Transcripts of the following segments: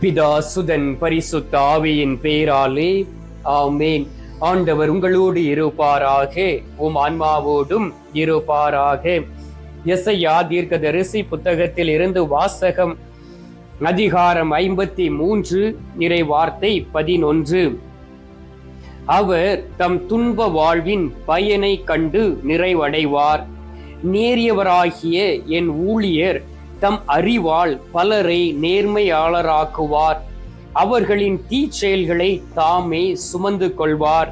பிதா சுதன் பரிசுத்த ஆவியின் பேராலே. ஆமேன். ஆண்டவர் உங்களோடு இருப்பாராக. உம் ஆன்மாவோடும் இருப்பாராக. எசையா தீர்க்கதரிசி புத்தகத்தில் இருந்து வாசகம் அதிகாரம் ஐம்பத்தி மூன்று நிறை வார்த்தை பதினொன்று. அவர் தம் துன்ப வாழ்வின் பயனை கண்டு நிறைவடைவார். நேரியவராகிய என் ஊழியர் தம் அறிவால் பலரை நேர்மையாளராக்குவார். அவர்களின் தீச்செயல்களை தாமே சுமந்து கொள்வார்.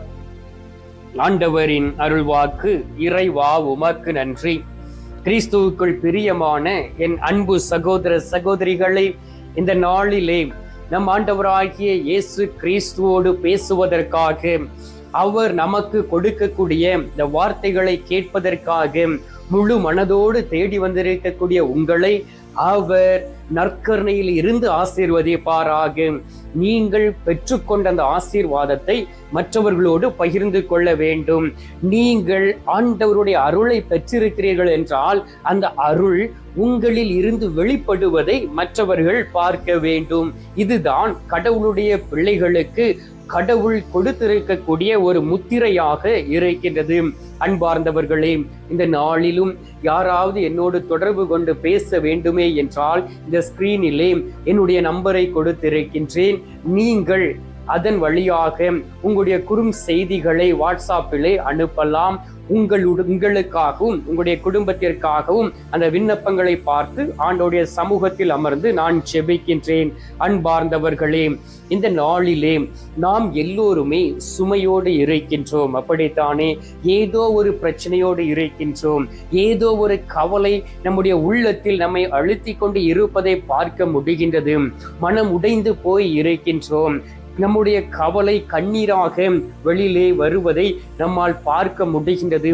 ஆண்டவரின் அருள்வாக்கு இறைவா உமக்கு நன்றி. கிறிஸ்துவுக்குள் பிரியமான என் அன்பு சகோதர சகோதரிகளை இந்த நாளிலே நம் ஆண்டவராகிய இயேசு கிறிஸ்துவோடு பேசுவதற்காக அவர் நமக்கு கொடுக்கக்கூடிய இந்த வார்த்தைகளை கேட்பதற்காக முழு மனதோடு தேடி வந்திருக்கக்கூடிய உங்களை அவர் நற்கருணையில் இருந்து ஆசீர்வதிப்பாராக நீங்கள் பெற்றுக்கொண்ட அந்த ஆசீர்வாதத்தை மற்றவர்களோடு பகிர்ந்து கொள்ள வேண்டும். நீங்கள் ஆண்டவருடைய அருளை பெற்றிருக்கிறீர்கள் என்றால் அந்த அருள் உங்களில் இருந்து வெளிப்படுவதை மற்றவர்கள் பார்க்க வேண்டும். இதுதான் கடவுளுடைய பிள்ளைகளுக்கு கடவுள் கொடுத்திருக்கக்கூடிய ஒரு முத்திரையாக இருக்கின்றது. அன்பார்ந்தவர்களே இந்த நாளிலும் யாராவது என்னோடு தொடர்பு கொண்டு பேச வேண்டுமே என்றால் இந்த ஸ்கிரீனிலே என்னுடைய நம்பரை கொடுத்திருக்கின்றேன். நீங்கள் அதன் வழியாக உங்களுடைய குறும் செய்திகளை வாட்ஸ்அப்பிலே அனுப்பலாம். உங்களோட உங்களுக்காகவும் உங்களுடைய குடும்பத்திற்காகவும் அந்த விண்ணப்பங்களை பார்த்து ஆண்டோடைய சமூகத்தில் அமர்ந்து நான் செபிக்கின்றேன் அன்பார்ந்தவர்களே. இந்த நாளிலே நாம் எல்லோருமே சுமையோடு இருக்கின்றோம் அப்படித்தானே? ஏதோ ஒரு பிரச்சனையோடு இருக்கின்றோம் ஏதோ ஒரு கவலை நம்முடைய உள்ளத்தில் நம்மை அழுத்தி கொண்டு இருப்பதை பார்க்க முடிகின்றது. மனம் உடைந்து போய் இருக்கின்றோம் நம்முடைய கவலை கண்ணீராக வெளியிலே வருவதை நம்மால் பார்க்க முடிகின்றது.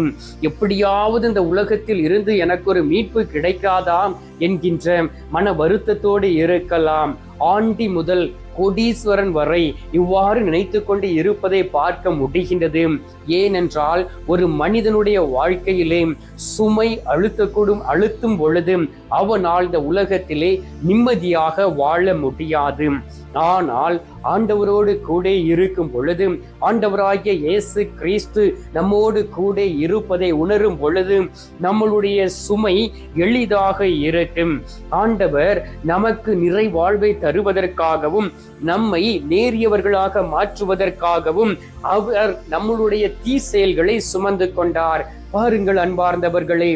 எப்படியாவது இந்த உலகத்தில் இருந்து எனக்கு ஒரு மீட்பு கிடைக்காதா என்கின்ற மன வருத்தத்தோடு இருக்கலாம். ஆண்டி முதல் கோடீஸ்வரன் வரை இவ்வாறு நினைத்து கொண்டு இருப்பதை பார்க்க முடிகின்றது. ஏனென்றால் ஒரு மனிதனுடைய வாழ்க்கையிலே சுமை அழுத்தக்கூடும் அழுத்தும் பொழுது அவனால் இந்த உலகத்திலே நிம்மதியாக வாழ முடியாது. ஆனால் ஆண்டவரோடு கூட இருக்கும் பொழுது ஆண்டவராகிய இயேசு கிறிஸ்து நம்மோடு கூட இருப்பதை உணரும் பொழுது நம்மளுடைய சுமை எளிதாக இருக்கும். ஆண்டவர் நமக்கு நிறைவாழ்வை தருவதற்காகவும் நம்மை நேரியவர்களாக மாற்றுவதற்காகவும் அவர் நம்மளுடைய தீ செயல்களை சுமந்து கொண்டார். பாருங்கள் அன்பார்ந்தவர்களே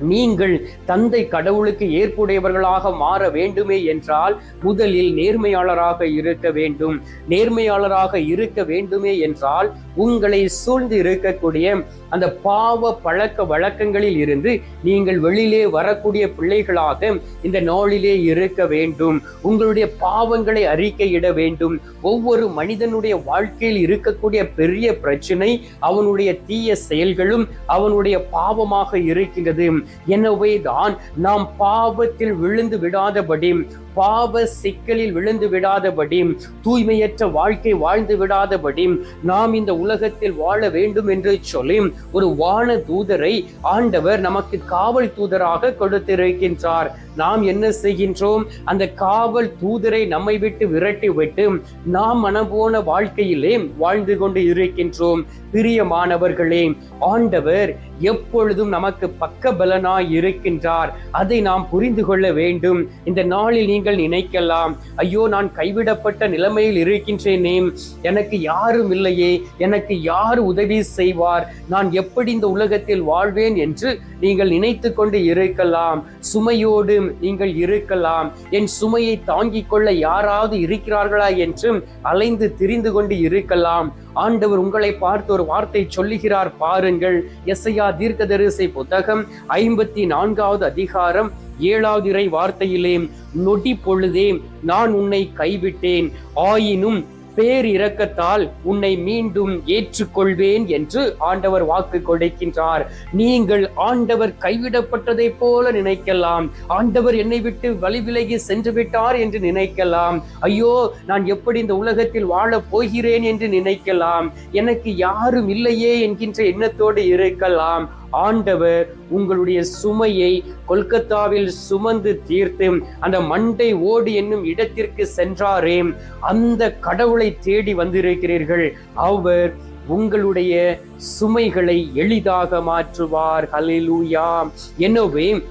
நீங்கள் தந்தை கடவுளுக்கு ஏற்புடையவர்களாக மாற வேண்டுமே என்றால் முதலில் நேர்மையாளராக இருக்க வேண்டும். நேர்மையாளராக இருக்க வேண்டுமே என்றால் உங்களை சூழ்ந்து இருக்கக்கூடிய அந்த பாவ பழக்க வழக்கங்களில் இருந்து நீங்கள் வெளியிலே வரக்கூடிய பிள்ளைகளாக இந்த நாளிலே இருக்க வேண்டும். உங்களுடைய பாவங்களை அறிக்கையிட வேண்டும். ஒவ்வொரு மனிதனுடைய வாழ்க்கையில் இருக்கக்கூடிய பெரிய பிரச்சனை அவனுடைய தீய செயல்களும் அவனுடைய பாவமாக இருக்கின்றது. எனவே தான் நாம் பாவத்தில் விழுந்து விடாதபடி பாவ சிக்கலில் விழுந்து விடாதபடி தூய்மையற்ற வாழ்க்கை வாழ்ந்து விடாதபடி நாம் இந்த உலகத்தில் வாழ வேண்டும் என்று சொல்லி ஒரு வான தூதரை ஆண்டவர் நமக்கு காவல் தூதராக கொடுத்திருக்கின்றார். நாம் என்ன செய்கின்றோம்? அந்த காவல் தூதரை நம்மை விட்டு விரட்டி விட்டு நாம் மனபோன வாழ்க்கையிலே வாழ்ந்து கொண்டு இருக்கின்றோம். பிரியமானவர்களே ஆண்டவர் எப்பொழுதும் நமக்கு பக்க பலனாய் இருக்கின்றார். அதை நாம் புரிந்து கொள்ள வேண்டும். இந்த நாளில் நீங்கள் நினைக்கலாம். ஐயோ நான் கைவிடப்பட்ட நிலைமையில் இருக்கின்றேனே. எனக்கு யாரும் இல்லையே. எனக்கு யார் உதவி செய்வார்? நான் எப்படி இந்த உலகத்தில் வாழ்வேன் என்று நீங்கள் நினைத்து கொண்டு இருக்கலாம். சுமையோடு நீங்கள் இருக்கலாம். என் சுமையை தாங்கிக் கொள்ள யாராவது இருக்கிறார்களா என்று அலைந்து திரிந்து கொண்டு இருக்கலாம். ஆண்டவர் உங்களை பார்த்து ஒரு வார்த்தை சொல்லுகிறார். பாருங்கள். எஸ்ஐயா தீர்க்கதரிசை புத்தகம் ஐம்பத்தி நான்காவது அதிகாரம் ஏழாவது இறை வார்த்தையிலே நொடி பொழுதே நான் உன்னை கைவிட்டேன். ஆயினும் பேரிரக்கத்தால் உன்னை மீண்டும் ஏற்றுக்கொள்வேன் என்று ஆண்டவர் வாக்கு கொடுக்கின்றார். நீங்கள் ஆண்டவர் கைவிடப்பட்டதை போல நினைக்கலாம். ஆண்டவர் என்னை விட்டு வழி விலகி சென்று விட்டார் என்று நினைக்கலாம். ஐயோ நான் எப்படி இந்த உலகத்தில் வாழப் போகிறேன் என்று நினைக்கலாம். எனக்கு யாரும் இல்லையே என்கின்ற எண்ணத்தோடு இருக்கலாம். ஆண்டவர் உங்களுடைய சுமையை கொல்கத்தாவில் சுமந்து தீர்த்து அந்த மண்டை ஓடு என்னும் இடத்திற்கு சென்றாரே. அந்த கடவுளை தேடி வந்திருக்கிறீர்கள். அவர் உங்களுடைய சுமைகளை எளிதாக மாற்றுவார். ஹலிலூயா எனவே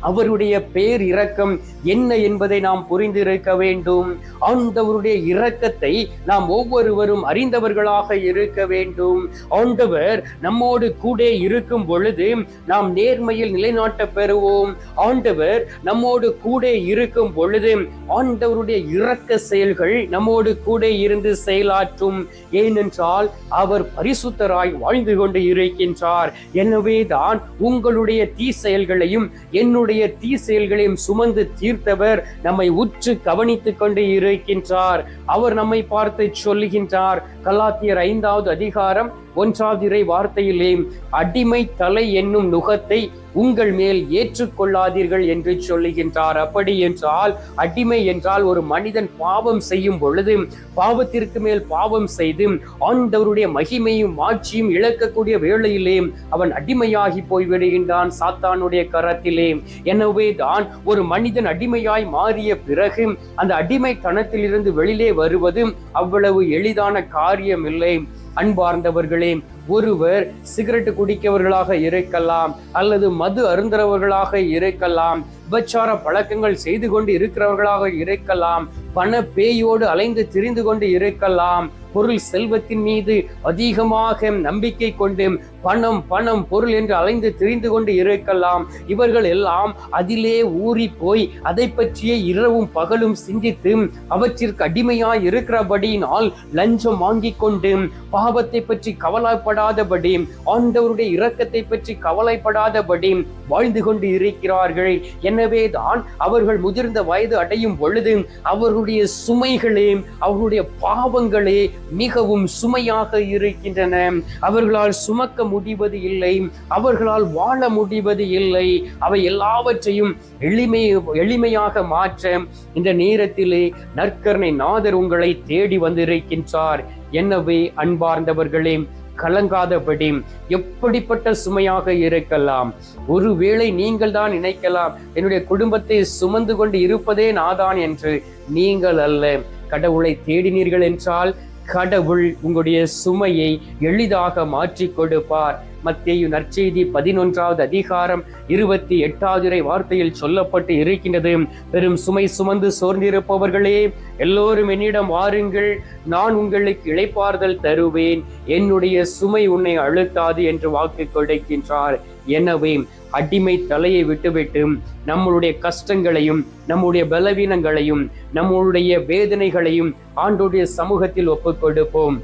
அவருடைய பேர் இரக்கம் என்ன என்பதை நாம் புரிந்திருக்க வேண்டும். ஆண்டவருடைய இரக்கத்தை நாம் ஒவ்வொருவரும் அறிந்தவர்களாக இருக்க வேண்டும். ஆண்டவர் நம்மோடு கூட இருக்கும் பொழுது நாம் நேர்மையில் நிலைநாட்ட பெறுவோம். ஆண்டவர் நம்மோடு கூட இருக்கும் பொழுது ஆண்டவருடைய இரக்க செயல்கள் நம்மோடு கூட இருந்து செயலாற்றும். ஏனென்றால் அவர் பரிசுத்தராய் வாழ்ந்து கொண்டு இருக்கின்றார். எனவே தான் உங்களுடைய தீ செயல்களையும் என்னுடைய தீ செயல்களையும் சுமந்து தீர்த்தவர் நம்மை உற்று கவனித்துக் கொண்டு இருக்கின்றார். அவர் நம்மை பார்த்து சொல்லுகின்றார் கலாத்தியர் ஐந்தாவது அதிகாரம் ஒன்றாதிரை வார்த்தையிலே அடிமை தலை என்னும் நுகத்தை உங்கள் மேல் ஏற்றுக்கொள்ளாதீர்கள் என்று சொல்லுகின்றார். அப்படி என்றால் அடிமை என்றால் ஒரு மனிதன் பாவம் செய்யும் பொழுது பாவத்திற்கு மேல் பாவம் செய்து ஆண்டவருடைய மகிமையும் மாட்சியும் இழக்கக்கூடிய வேளையிலே அவன் அடிமையாகி போய்விடுகின்றான் சாத்தானுடைய கரத்திலே. எனவே தான் ஒரு மனிதன் அடிமையாய் மாறிய பிறகு அந்த அடிமைத்தனத்திலிருந்து வெளியிலே வருவது அவ்வளவு எளிதான காரியம் இல்லை அன்பார்ந்தவர்களே ஒருவர் சிகரெட் குடிக்கவர்களாக இருக்கலாம் அல்லது மது அருந்தவர்களாக இருக்கலாம் விபச்சார பழக்கங்கள் செய்து கொண்டு இருக்கிறவர்களாக இருக்கலாம் பண பேயோடு அலைந்து திரிந்து கொண்டு இருக்கலாம் பொருள் செல்வத்தின் மீது அதிகமாக நம்பிக்கை கொண்டு பணம் பணம் பொருள் என்று அலைந்து திரிந்து கொண்டு இருக்கலாம். இவர்கள் எல்லாம் அதிலே ஊறி போய் அதை பற்றியே இரவும் பகலும் சிந்தித்து அவற்றிற்கு அடிமையாய் இருக்கிறபடியினால் லஞ்சம் வாங்கி கொண்டு பாவத்தை பற்றி கவலைப்படாதபடி ஆண்டவருடைய இரக்கத்தை பற்றி கவலைப்படாதபடி வாழ்ந்து கொண்டு இருக்கிறார்கள். எனவே தான் அவர்கள் முதிர்ந்த வயது அடையும் பொழுது அவர்களுடைய சுமைகளே அவர்களுடைய பாவங்களே மிகவும் சுமையாக இருக்கின்றன. அவர்களால் சுமக்க முடிவது இல்லை. அவர்களால் வாழ முடிவது இல்லை. அவை எல்லாவற்றையும் எளிமை எளிமையாக மாற்ற இந்த நேரத்திலே நற்கரணை நாதர் உங்களை தேடி வந்திருக்கின்றார். எனவே அன்பார்ந்தவர்களே கலங்காதபடி எப்படிப்பட்ட சுமையாக இருக்கலாம்? ஒருவேளை நீங்கள் தான் நினைக்கலாம் என்னுடைய குடும்பத்தை சுமந்து கொண்டு இருப்பதே நாதான் என்று. நீங்கள் அல்ல கடவுளை தேடினீர்கள் என்றால் கடவுள் உங்களுடைய சுமையை எளிதாக மாற்றி கொடுப்பார். மத்திய நற்செய்தி பதினொன்றாவது அதிகாரம் இருபத்தி எட்டாவது வார்த்தையில் சொல்லப்பட்டு இருக்கின்றது. பெரும் சுமை சுமந்து சோர்ந்திருப்பவர்களே எல்லோரும் என்னிடம் வாருங்கள் நான் உங்களுக்கு இழைப்பார்தல் தருவேன். என்னுடைய சுமை உன்னை அழுத்தாது என்று வாக்கு கொடுக்கின்றார். எனவே அடிமை தலையை விட்டுவிட்டு நம்மளுடைய கஷ்டங்களையும் நம்முடைய பலவீனங்களையும் நம்மளுடைய வேதனைகளையும் ஆண்டோடைய சமூகத்தில் ஒப்புக் கொடுப்போம்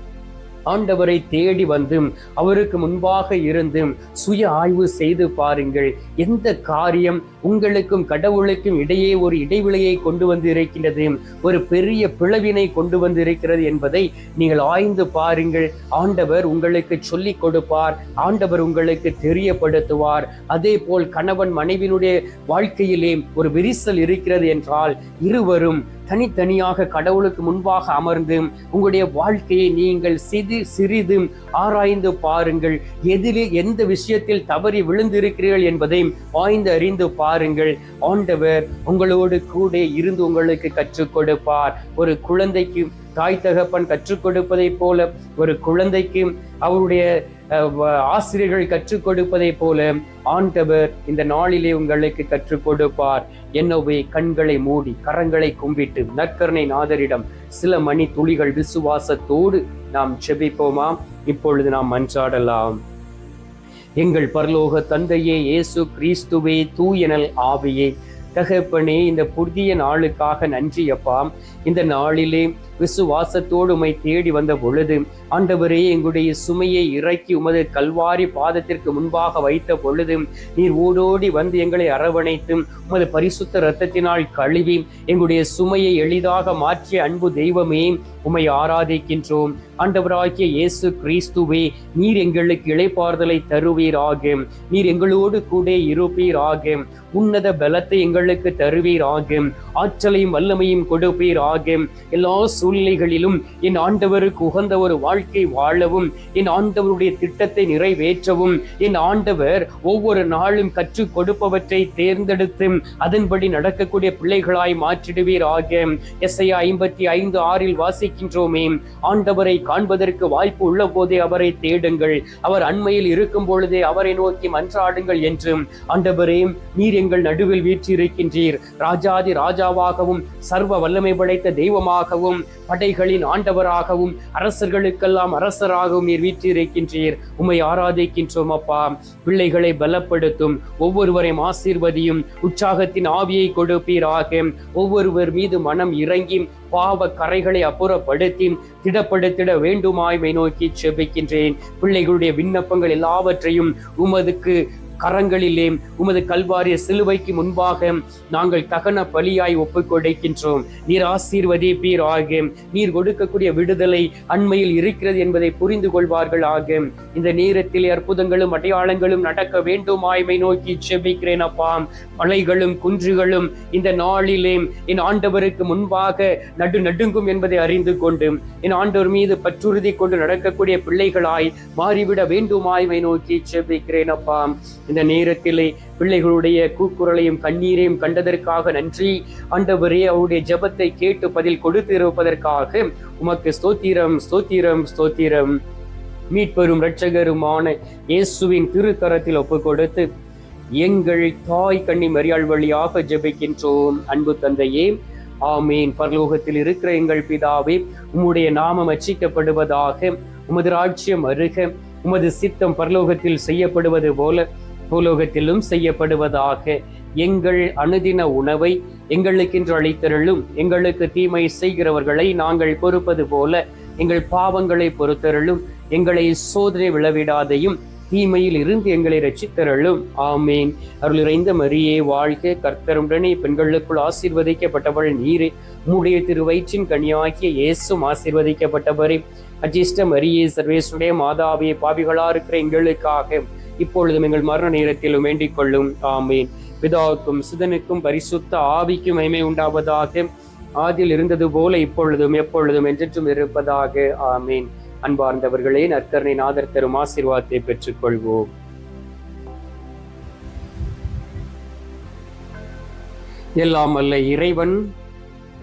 ஆண்டவரை தேடி வந்து அவருக்கு முன்பாக இருந்து சுய ஆய்வு செய்து பாருங்கள். எந்த காரியம் உங்களுக்கும் கடவுளுக்கும் இடையே ஒரு இடைவெளியை கொண்டு வந்து இருக்கின்றது ஒரு பெரிய பிளவினை கொண்டு வந்து இருக்கிறது என்பதை நீங்கள் ஆய்ந்து பாருங்கள். ஆண்டவர் உங்களுக்கு சொல்லிக் கொடுப்பார் ஆண்டவர் உங்களுக்கு தெரியப்படுத்துவார். அதே போல் கணவன் மனைவியினுடைய வாழ்க்கையிலே ஒரு விரிசல் இருக்கிறது என்றால் இருவரும் தனித்தனியாக கடவுளுக்கு முன்பாக அமர்ந்து உங்களுடைய வாழ்க்கையை நீங்கள் சிறு சிறிது ஆராய்ந்து பாருங்கள். எதிலே எந்த விஷயத்தில் தவறி விழுந்திருக்கிறீர்கள் என்பதை ஆய்ந்து அறிந்து பாருங்கள். ஆண்டவர் உங்களோடு கூட இருந்து உங்களுக்கு கற்றுக் கொடுப்பார். ஒரு குழந்தைக்கு தாய் தகப்பன் கற்றுக் கொடுப்பதைப் போல ஒரு குழந்தைக்கு அவருடைய ஆசிரியர்கள் கற்றுக் கொடுப்பதைப் போல ஆண்டவர் இந்த நாளிலே உங்களுக்கு கற்றுக் கொடுப்பார். என்னவே கண்களை மூடி கரங்களை கும்பிட்டு நற்கருணை நாதரிடம் சில மணி துளிகள் விசுவாசத்தோடு நாம் செபிப்போமாம் இப்பொழுது நாம் அன்றாடலாம் எங்கள் பரலோக தந்தையே இயேசு கிறிஸ்துவே தூயனல் ஆவியே. தகப்பனே இந்த புதிய நாளுக்காக நன்றியப்பாம் இந்த நாளிலே விசுவாசத்தோடு உமை தேடி வந்த பொழுது ஆண்டவரே எங்களுடைய சுமையை இறக்கி உமது கல்வாரி பாதத்திற்கு முன்பாக வைத்த பொழுது நீர் ஓடோடி வந்து எங்களை அரவணைத்து உமது பரிசுத்த இரத்தத்தினால் கழுவி எங்களுடைய சுமையை எளிதாக மாற்றிய அன்பு தெய்வமே உமை ஆராதிக்கின்றோம். ஆண்டவராகிய இயேசு கிறிஸ்துவே நீர் எங்களுக்கு இளைப்பாறுதலை தருவீராக நீர் எங்களோடு கூட இருப்பீராக உன்னத பலத்தை எங்களுக்கு தருவீராக ஆற்றலையும் வல்லமையும் கொடுப்பீராக எல்லா சூழ் சூழ்நிலைகளிலும் என் ஆண்டவருக்கு உகந்த ஒரு வாழ்க்கை வாழவும் என் ஆண்டவருடைய திட்டத்தை நிறைவேற்றவும் என் ஆண்டவர் ஒவ்வொரு நாளும் கற்றுக் கொடுப்பவற்றை தேர்ந்தெடுத்து அதன்படி நடக்கக்கூடிய பிள்ளைகளாய் மாற்றிடுவீராக. எஸ்ஐ ஐம்பத்தி ஐந்து ஆறில் வாசிக்கின்றோமே ஆண்டவரை காண்பதற்கு வாய்ப்பு உள்ள போதே அவரை தேடுங்கள். அவர் அண்மையில் இருக்கும் பொழுதே அவரை நோக்கி மன்றாடுங்கள் என்றும் ஆண்டவரே நீர் எங்கள் நடுவில் வீற்றிருக்கின்றீர். ராஜாதி ராஜாவாகவும் சர்வ வல்லமை படைத்த தெய்வமாகவும் படைகளின் ஆண்டவராகவும் அரசர்களுக்கெல்லாம் அரசராகவும் நீர் வீற்றிருக்கின்றீர். உம்மை ஆராதிக்கின்றோம் அப்பா. பிள்ளைகளை பலப்படுத்தும். ஒவ்வொருவரையும் ஆசீர்வதியும். உற்சாகத்தின் ஆவியை கொடுப்பீராக. ஒவ்வொருவர் மீது மனம் இறங்கி பாவ கரைகளை அப்புறப்படுத்தி திடப்படுத்திட வேண்டுமாய்மை நோக்கி செபிக்கின்றேன். பிள்ளைகளுடைய விண்ணப்பங்கள் எல்லாவற்றையும் உமதுக்கு கரங்களிலே உமது கல்வாரிய சிலுவைக்கு முன்பாக நாங்கள் தகன பலியாய் ஒப்புக் கொடுக்கின்றோம் நீர் ஆசீர்வதிப்பீராக நீர் கொடுக்கக்கூடிய விடுதலை அண்மையில் இருக்கிறது என்பதை புரிந்து கொள்வார்கள் ஆக. இந்த நேரத்தில் அற்புதங்களும் அடையாளங்களும் நடக்க வேண்டுமாய்மை நோக்கி செபிக்கிறேன் அப்பா. மலைகளும் குன்றுகளும் இந்த நாளிலே என் ஆண்டவருக்கு முன்பாக நடு நடுங்கும் என்பதை அறிந்து கொண்டு என் ஆண்டவர் மீது பற்றுறுதி கொண்டு நடக்கக்கூடிய பிள்ளைகளாய் மாறிவிட வேண்டுமாய்மை நோக்கி செபிக்கிறேன் அப்பா. இந்த நேரத்திலே பிள்ளைகளுடைய கூக்குரலையும் கண்ணீரையும் கண்டதற்காக நன்றி. ஆண்டவரே அவருடைய ஜெபத்தை கேட்டு பதில் கொடுத்து இருப்பதற்காக உமக்கு ஸ்தோத்திரம் ஸ்தோத்திரம் ஸ்தோத்திரம். மீட்பெரும் இரட்சகருமான இயேசுவின் திருக்கரத்தில் ஒப்புக் கொடுத்து எங்கள் தாய் கண்ணி மரியாள் வழியாக ஜெபிக்கின்றோம். அன்பு தந்தையே ஆமீன். பரலோகத்தில் இருக்கிற எங்கள் பிதாவே உம்முடைய நாமம் அச்சிக்கப்படுவதாக உமது ராஜ்யம் அருக உமது சித்தம் பரலோகத்தில் செய்யப்படுவது போல பூலோகத்திலும் செய்யப்படுவதாக எங்கள் அனுதின உணவை எங்களுக்கென்று அளித்தருளும். எங்களுக்கு தீமை செய்கிறவர்களை நாங்கள் பொறுப்பது போல எங்கள் பாவங்களை பொறுத்தருளும். எங்களை சோதனை விழவிடாதையும் தீமையில் இருந்து எங்களை ரட்சித்தருளும் ஆமேன். அருள் இறைந்த மரியே வாழ்க கர்த்தருடனே பெண்களுக்குள் ஆசீர்வதிக்கப்பட்டவள் நீரே. உம்முடைய திருவயிற்றின் கனியாகிய இயேசும் ஆசீர்வதிக்கப்பட்டவரே. அஜிஷ்ட மரியே சர்வேஸ்வருடைய மாதாவே பாவிகளா இருக்கிற எங்களுக்காக இப்பொழுதும் எங்கள் மரண நேரத்திலும் வேண்டிக் கொள்ளும். ஆமேன். பிதாவுக்கும் சுதனுக்கும் பரிசுத்த ஆவிக்கும் மைமை உண்டாவதாக. ஆதில் இருந்தது போல இப்பொழுதும் எப்பொழுதும் என்றென்றும் இருப்பதாக. ஆமீன். அன்பார்ந்தவர்களே நற்கரணை நாதர் தரும் ஆசீர்வாதத்தை பெற்றுக்கொள்வோம். எல்லாம் அல்ல இறைவன்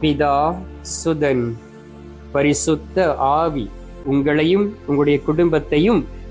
பிதா சுதன். பரிசுத்த ஆவி உங்களையும் உங்களுடைய குடும்பத்தையும்